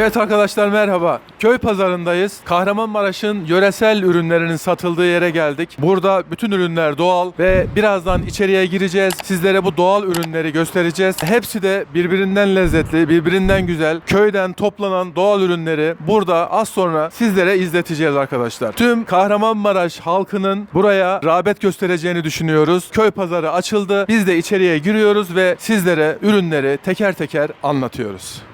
Evet arkadaşlar merhaba. Köy pazarındayız. Kahramanmaraş'ın yöresel ürünlerinin satıldığı yere geldik. Burada bütün ürünler doğal ve birazdan içeriye gireceğiz. Sizlere bu doğal ürünleri göstereceğiz. Hepsi de birbirinden lezzetli, birbirinden güzel. Köyden toplanan doğal ürünleri burada az sonra sizlere izleteceğiz arkadaşlar. Tüm Kahramanmaraş halkının buraya rağbet göstereceğini düşünüyoruz. Köy pazarı açıldı. Biz de içeriye giriyoruz ve sizlere ürünleri teker teker anlatıyoruz.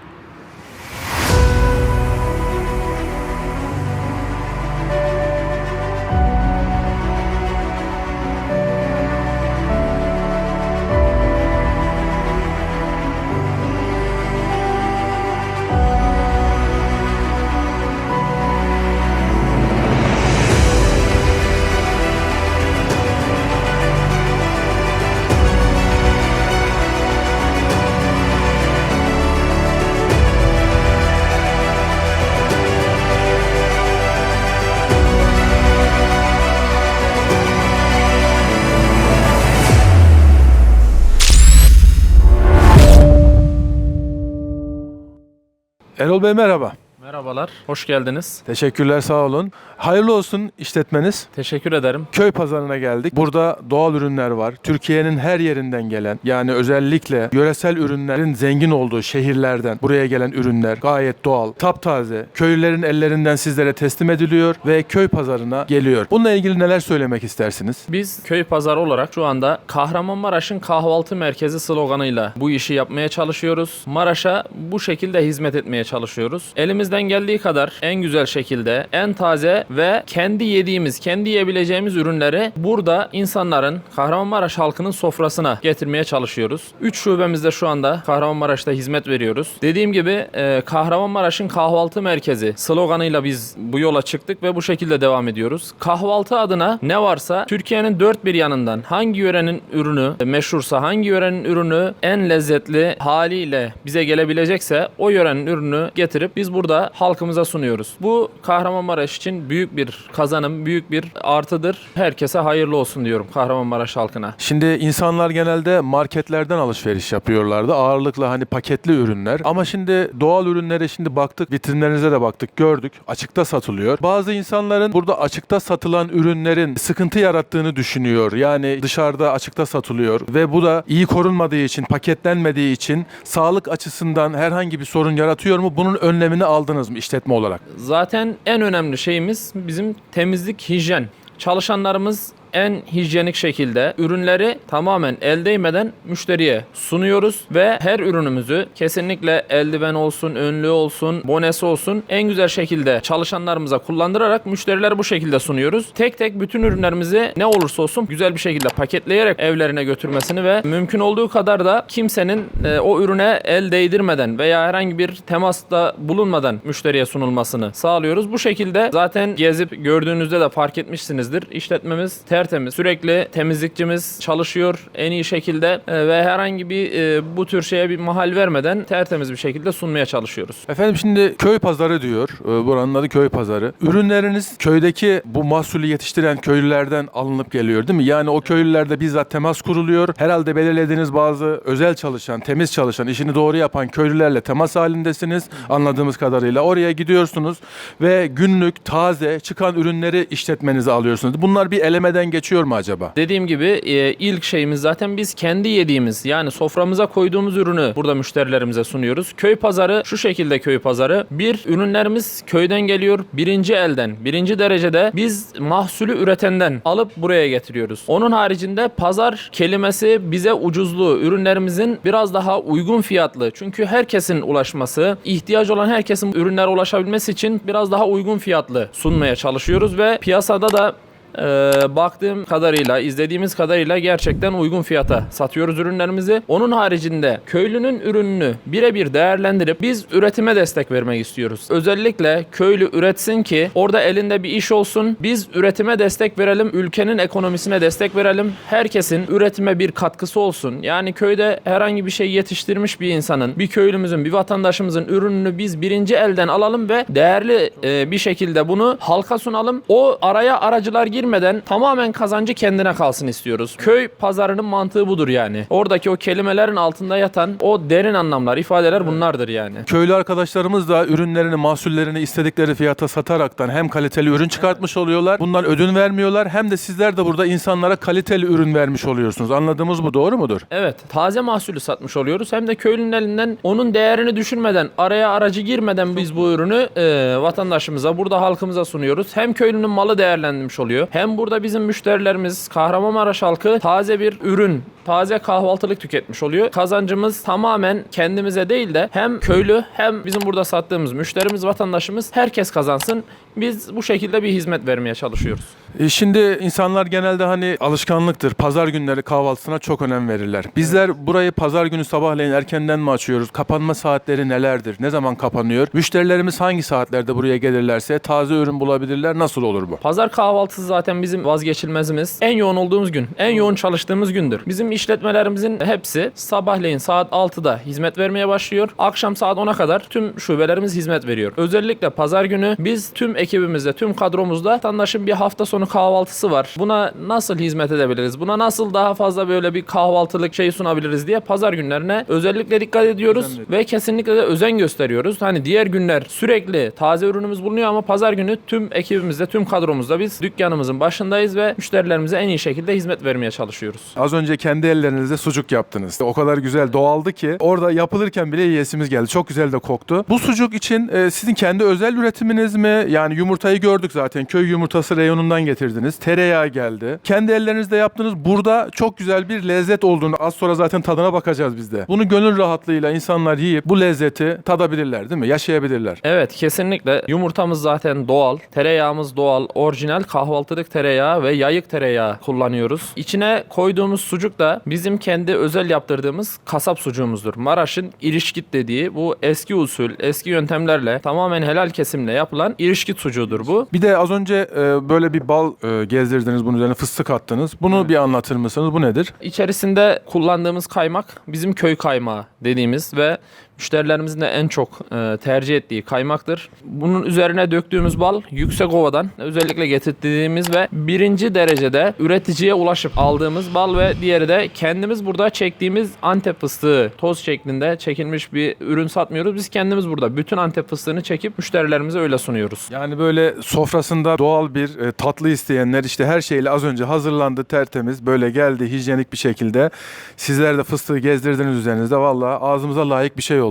Erol Bey merhaba. Merhabalar, hoş geldiniz. Teşekkürler sağ olun. Hayırlı olsun işletmeniz. Teşekkür ederim. Köy pazarına geldik. Burada doğal ürünler var. Türkiye'nin her yerinden gelen yani özellikle yöresel ürünlerin zengin olduğu şehirlerden buraya gelen ürünler gayet doğal, taptaze. Köylülerin ellerinden sizlere teslim ediliyor ve köy pazarına geliyor. Bununla ilgili neler söylemek istersiniz? Biz köy pazarı olarak şu anda Kahramanmaraş'ın kahvaltı merkezi sloganıyla bu işi yapmaya çalışıyoruz. Maraş'a bu şekilde hizmet etmeye çalışıyoruz. Elimizden geldiği kadar en güzel şekilde, en taze ve kendi yediğimiz, kendi yiyebileceğimiz ürünleri burada insanların, Kahramanmaraş halkının sofrasına getirmeye çalışıyoruz. 3 şubemizde şu anda Kahramanmaraş'ta hizmet veriyoruz. Dediğim gibi e, Kahramanmaraş'ın kahvaltı merkezi sloganıyla biz bu yola çıktık ve bu şekilde devam ediyoruz. Kahvaltı adına ne varsa Türkiye'nin dört bir yanından hangi yörenin ürünü meşhursa, hangi yörenin ürünü en lezzetli haliyle bize gelebilecekse o yörenin ürünü getirip biz burada halkımıza sunuyoruz. Bu Kahramanmaraş için büyük bir kazanım, büyük bir artıdır. Herkese hayırlı olsun diyorum Kahramanmaraş halkına. Şimdi insanlar genelde marketlerden alışveriş yapıyorlardı. Ağırlıkla hani paketli ürünler. Ama şimdi doğal ürünlere şimdi baktık, vitrinlerinize de baktık, gördük. Açıkta satılıyor. Bazı insanların burada açıkta satılan ürünlerin sıkıntı yarattığını düşünüyor. Yani dışarıda açıkta satılıyor ve bu da iyi korunmadığı için, paketlenmediği için sağlık açısından herhangi bir sorun yaratıyor mu? Bunun önlemini aldınız mı işletme olarak? Zaten en önemli şeyimiz bizim temizlik, hijyen. Çalışanlarımız en hijyenik şekilde ürünleri tamamen el değmeden müşteriye sunuyoruz ve her ürünümüzü kesinlikle eldiven olsun, önlüğü olsun, bonesi olsun en güzel şekilde çalışanlarımıza kullandırarak müşterilere bu şekilde sunuyoruz. Tek tek bütün ürünlerimizi ne olursa olsun güzel bir şekilde paketleyerek evlerine götürmesini ve mümkün olduğu kadar da kimsenin e, o ürüne el değdirmeden veya herhangi bir temasta bulunmadan müşteriye sunulmasını sağlıyoruz. Bu şekilde zaten gezip gördüğünüzde de fark etmişsinizdir. İşletmemiz tertemiz. Sürekli temizlikçimiz çalışıyor en iyi şekilde e, ve herhangi bir e, bu tür şeye bir mahal vermeden tertemiz bir şekilde sunmaya çalışıyoruz. Efendim şimdi köy pazarı diyor. Ee, Buranın adı köy pazarı. Ürünleriniz köydeki bu mahsulü yetiştiren köylülerden alınıp geliyor değil mi? Yani o köylülerde bizzat temas kuruluyor. Herhalde belirlediğiniz bazı özel çalışan, temiz çalışan, işini doğru yapan köylülerle temas halindesiniz anladığımız kadarıyla. Oraya gidiyorsunuz ve günlük taze çıkan ürünleri işletmenize alıyorsunuz. Bunlar bir elemeden geçiyor mu acaba? Dediğim gibi e, ilk şeyimiz zaten biz kendi yediğimiz yani soframıza koyduğumuz ürünü burada müşterilerimize sunuyoruz. Köy pazarı şu şekilde köy pazarı. Bir ürünlerimiz köyden geliyor birinci elden birinci derecede biz mahsulü üretenden alıp buraya getiriyoruz. Onun haricinde pazar kelimesi bize ucuzluğu ürünlerimizin biraz daha uygun fiyatlı. Çünkü herkesin ulaşması ihtiyaç olan herkesin ürünlere ulaşabilmesi için biraz daha uygun fiyatlı sunmaya çalışıyoruz ve piyasada da ee, baktığım kadarıyla, izlediğimiz kadarıyla gerçekten uygun fiyata satıyoruz ürünlerimizi. Onun haricinde köylünün ürününü birebir değerlendirip biz üretime destek vermek istiyoruz. Özellikle köylü üretsin ki orada elinde bir iş olsun. Biz üretime destek verelim, ülkenin ekonomisine destek verelim. Herkesin üretime bir katkısı olsun. Yani köyde herhangi bir şey yetiştirmiş bir insanın, bir köylümüzün, bir vatandaşımızın ürününü biz birinci elden alalım ve değerli e, bir şekilde bunu halka sunalım. O araya aracılar girmesin girmeden tamamen kazancı kendine kalsın istiyoruz. Köy pazarının mantığı budur yani. Oradaki o kelimelerin altında yatan o derin anlamlar, ifadeler bunlardır yani. Köylü arkadaşlarımız da ürünlerini, mahsullerini istedikleri fiyata sataraktan hem kaliteli ürün çıkartmış oluyorlar. Bundan ödün vermiyorlar. Hem de sizler de burada insanlara kaliteli ürün vermiş oluyorsunuz. Anladığımız bu doğru mudur? Evet, taze mahsulü satmış oluyoruz. Hem de köylünün elinden onun değerini düşünmeden, araya aracı girmeden biz bu ürünü e, vatandaşımıza, burada halkımıza sunuyoruz. Hem köylünün malı değerlendirmiş oluyor. Hem burada bizim müşterilerimiz, Kahramanmaraş halkı taze bir ürün, taze kahvaltılık tüketmiş oluyor. Kazancımız tamamen kendimize değil de hem köylü hem bizim burada sattığımız müşterimiz, vatandaşımız herkes kazansın. Biz bu şekilde bir hizmet vermeye çalışıyoruz. E, Şimdi insanlar genelde hani alışkanlıktır. Pazar günleri kahvaltısına çok önem verirler. Bizler burayı pazar günü sabahleyin erkenden mi açıyoruz? Kapanma saatleri nelerdir? Ne zaman kapanıyor? Müşterilerimiz hangi saatlerde buraya gelirlerse taze ürün bulabilirler. Nasıl olur bu? Pazar kahvaltısı zaten bizim vazgeçilmezimiz. En yoğun olduğumuz gün, en yoğun çalıştığımız gündür. Bizim işletmelerimizin hepsi sabahleyin saat 6'da hizmet vermeye başlıyor. Akşam saat 10'a kadar tüm şubelerimiz hizmet veriyor. Özellikle pazar günü biz tüm ekibimizle, tüm kadromuzda vatandaşın bir hafta sonu kahvaltısı var. Buna nasıl hizmet edebiliriz? Buna nasıl daha fazla böyle bir kahvaltılık şey sunabiliriz diye pazar günlerine özellikle dikkat ediyoruz ve kesinlikle de özen gösteriyoruz. Hani diğer günler sürekli taze ürünümüz bulunuyor ama pazar günü tüm ekibimizle, tüm kadromuzla biz dükkanımızın başındayız ve müşterilerimize en iyi şekilde hizmet vermeye çalışıyoruz. Az önce kendi ellerinizle sucuk yaptınız. O kadar güzel doğaldı ki orada yapılırken bile yiyesimiz geldi. Çok güzel de koktu. Bu sucuk için e, sizin kendi özel üretiminiz mi? Yani yumurtayı gördük zaten. Köy yumurtası reyonundan getirdiniz. Tereyağı geldi. Kendi ellerinizle yaptınız. Burada çok güzel bir lezzet olduğunu az sonra zaten tadına bakacağız biz de. Bunu gönül rahatlığıyla insanlar yiyip bu lezzeti tadabilirler değil mi? Yaşayabilirler. Evet kesinlikle yumurtamız zaten doğal, tereyağımız doğal, orijinal kahvaltılık tereyağı ve yayık tereyağı kullanıyoruz. İçine koyduğumuz sucuk da bizim kendi özel yaptırdığımız kasap sucuğumuzdur. Maraş'ın irişkit dediği bu eski usul, eski yöntemlerle tamamen helal kesimle yapılan irişkit sucuğudur bu. Bir de az önce e, böyle bir bal e, gezdirdiniz bunun üzerine fıstık attınız. Bunu bir anlatır mısınız? Bu nedir? İçerisinde kullandığımız kaymak bizim köy kaymağı dediğimiz ve müşterilerimizin de en çok e, tercih ettiği kaymaktır. Bunun üzerine döktüğümüz bal yüksek ovadan özellikle getirdiğimiz ve birinci derecede üreticiye ulaşıp aldığımız bal ve diğeri de kendimiz burada çektiğimiz Antep fıstığı toz şeklinde çekilmiş bir ürün satmıyoruz. Biz kendimiz burada bütün Antep fıstığını çekip müşterilerimize öyle sunuyoruz. Yani böyle sofrasında doğal bir e, tatlı isteyenler işte her şeyle az önce hazırlandı tertemiz böyle geldi hijyenik bir şekilde. Sizler de fıstığı gezdirdiniz üzerinizde valla ağzımıza layık bir şey oldu.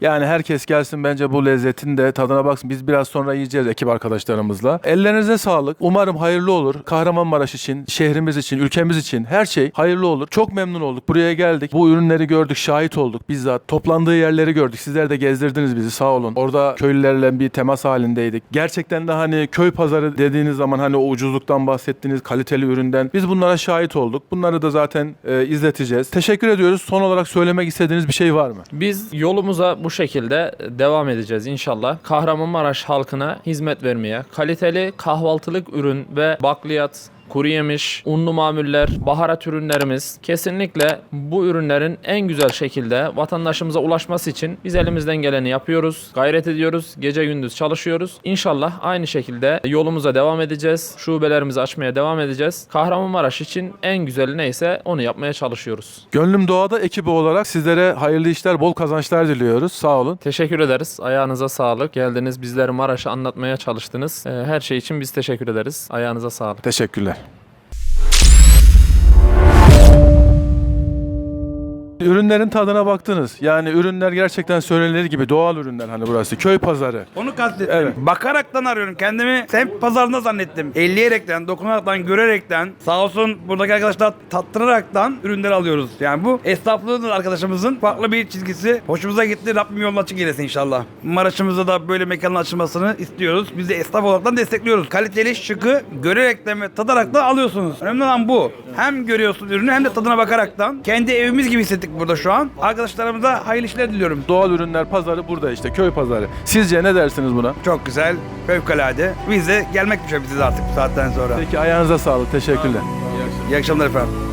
Yani herkes gelsin bence bu lezzetin de tadına baksın. Biz biraz sonra yiyeceğiz ekip arkadaşlarımızla. Ellerinize sağlık. Umarım hayırlı olur. Kahramanmaraş için, şehrimiz için, ülkemiz için her şey hayırlı olur. Çok memnun olduk. Buraya geldik. Bu ürünleri gördük, şahit olduk bizzat. Toplandığı yerleri gördük. Sizler de gezdirdiniz bizi sağ olun. Orada köylülerle bir temas halindeydik. Gerçekten de hani köy pazarı dediğiniz zaman hani o ucuzluktan bahsettiğiniz kaliteli üründen biz bunlara şahit olduk. Bunları da zaten e, izleteceğiz. Teşekkür ediyoruz. Son olarak söylemek istediğiniz bir şey var mı? Biz yolumuza bu şekilde devam edeceğiz inşallah. Kahramanmaraş halkına hizmet vermeye, kaliteli kahvaltılık ürün ve bakliyat, kuru yemiş, unlu mamuller, baharat ürünlerimiz kesinlikle bu ürünlerin en güzel şekilde vatandaşımıza ulaşması için biz elimizden geleni yapıyoruz, gayret ediyoruz, gece gündüz çalışıyoruz. İnşallah aynı şekilde yolumuza devam edeceğiz, şubelerimizi açmaya devam edeceğiz. Kahramanmaraş için en güzeli neyse onu yapmaya çalışıyoruz. Gönlüm Doğa'da ekibi olarak sizlere hayırlı işler, bol kazançlar diliyoruz. Sağ olun. Teşekkür ederiz. Ayağınıza sağlık. Geldiniz bizleri Maraş'ı anlatmaya çalıştınız. Ee, Her şey için biz teşekkür ederiz. Ayağınıza sağlık. Teşekkürler. Ürünlerin tadına baktınız. Yani ürünler gerçekten söylenir gibi doğal ürünler hani burası. Köy pazarı. Onu kastettim. Evet. Bakaraktan arıyorum. Kendimi semt pazarında zannettim. Elleyerekten, dokunaraktan, görerekten, sağ olsun buradaki arkadaşlar tattıraraktan ürünler alıyoruz. Yani bu esnaflığın arkadaşımızın farklı bir çizgisi. Hoşumuza gitti. Rabbim yolunu açık eylesin inşallah. Maraş'ımızda da böyle mekanın açılmasını istiyoruz. Biz de esnaf olaraktan destekliyoruz. Kaliteli, şıkı görerekten ve tadaraktan alıyorsunuz. Önemli olan bu. Hem görüyorsun ürünü hem de tadına bakaraktan. Kendi evimiz gibi hissettik burada şu an. Arkadaşlarımıza hayırlı işler diliyorum. Doğal ürünler pazarı burada işte köy pazarı. Sizce ne dersiniz buna? Çok güzel, fevkalade. Biz de gelmek düşer biziz artık bu saatten sonra. Peki ayağınıza sağlık. Teşekkürler. İyi akşamlar efendim.